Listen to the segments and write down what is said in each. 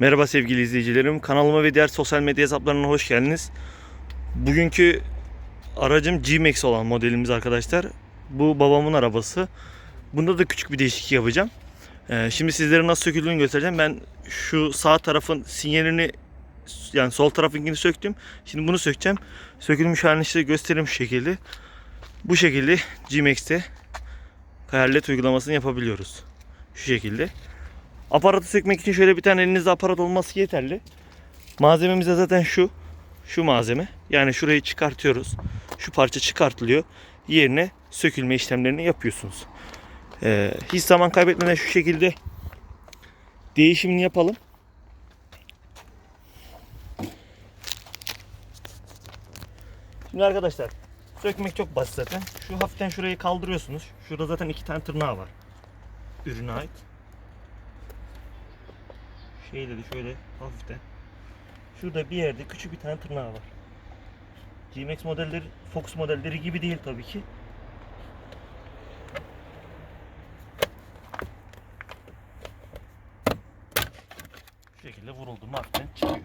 Merhaba sevgili izleyicilerim. Kanalıma ve diğer sosyal medya hesaplarına hoş geldiniz. Bugünkü aracım G-Max olan modelimiz arkadaşlar. Bu babamın arabası. Bunda da küçük bir değişiklik yapacağım. Ee, şimdi sizlere nasıl söküldüğünü göstereceğim. Ben şu sağ tarafın sinyalini yani sol tarafınkini söktüm. Şimdi bunu sökeceğim. Sökülmüş halini size göstereyim şu şekilde. Bu şekilde G-Max'te hayallet uygulamasını yapabiliyoruz. Şu şekilde. Aparatı sökmek için şöyle bir tane elinizde aparat olması yeterli. Malzememiz de zaten şu. Şu malzeme. Yani şurayı çıkartıyoruz. Şu parça çıkartılıyor. Yerine sökülme işlemlerini yapıyorsunuz. Ee, hiç zaman kaybetmeden şu şekilde değişimini yapalım. Şimdi arkadaşlar sökmek çok basit zaten. Şu hafiften şurayı kaldırıyorsunuz. Şurada zaten iki tane tırnağı var. Ürüne ait şey dedi şöyle hafiften. Şurada bir yerde küçük bir tane tırnağı var. G-Max modelleri, Fox modelleri gibi değil tabii ki. Şu şekilde vuruldu hafiften çıkıyor.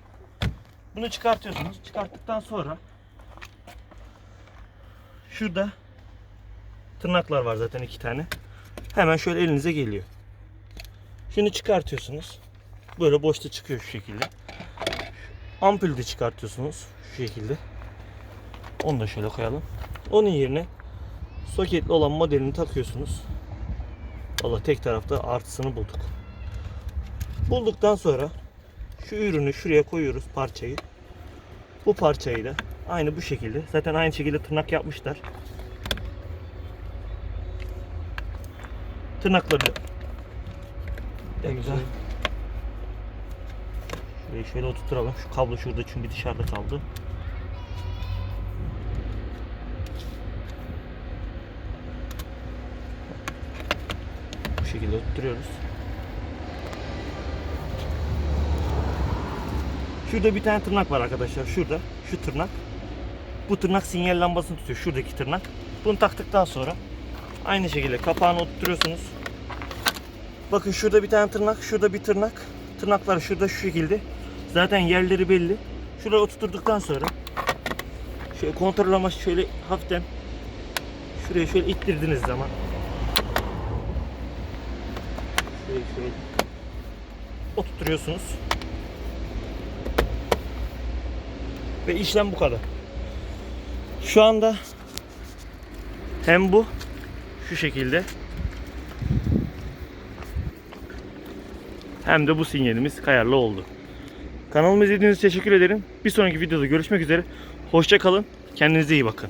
Bunu çıkartıyorsunuz. Çıkarttıktan sonra şurada tırnaklar var zaten iki tane. Hemen şöyle elinize geliyor. Şimdi çıkartıyorsunuz. Böyle boşta çıkıyor şu şekilde. Ampulü de çıkartıyorsunuz şu şekilde. Onu da şöyle koyalım. Onun yerine soketli olan modelini takıyorsunuz. Valla tek tarafta artısını bulduk. Bulduktan sonra şu ürünü şuraya koyuyoruz parçayı. Bu parçayı da aynı bu şekilde. Zaten aynı şekilde tırnak yapmışlar. Tırnakları en güzel. Şurayı şöyle oturtalım. Şu kablo şurada çünkü dışarıda kaldı. Bu şekilde oturtuyoruz. Şurada bir tane tırnak var arkadaşlar. Şurada. Şu tırnak. Bu tırnak sinyal lambasını tutuyor. Şuradaki tırnak. Bunu taktıktan sonra aynı şekilde kapağını oturtuyorsunuz. Bakın şurada bir tane tırnak, şurada bir tırnak. Tırnaklar şurada şu şekilde. Zaten yerleri belli. Şuraya oturttuktan sonra şöyle kontrol şöyle hafiften şuraya şöyle ittirdiğiniz zaman şöyle şöyle oturtuyorsunuz. Ve işlem bu kadar. Şu anda hem bu şu şekilde hem de bu sinyalimiz kayarlı oldu. Kanalımı izlediğiniz için teşekkür ederim. Bir sonraki videoda görüşmek üzere. Hoşça kalın. Kendinize iyi bakın.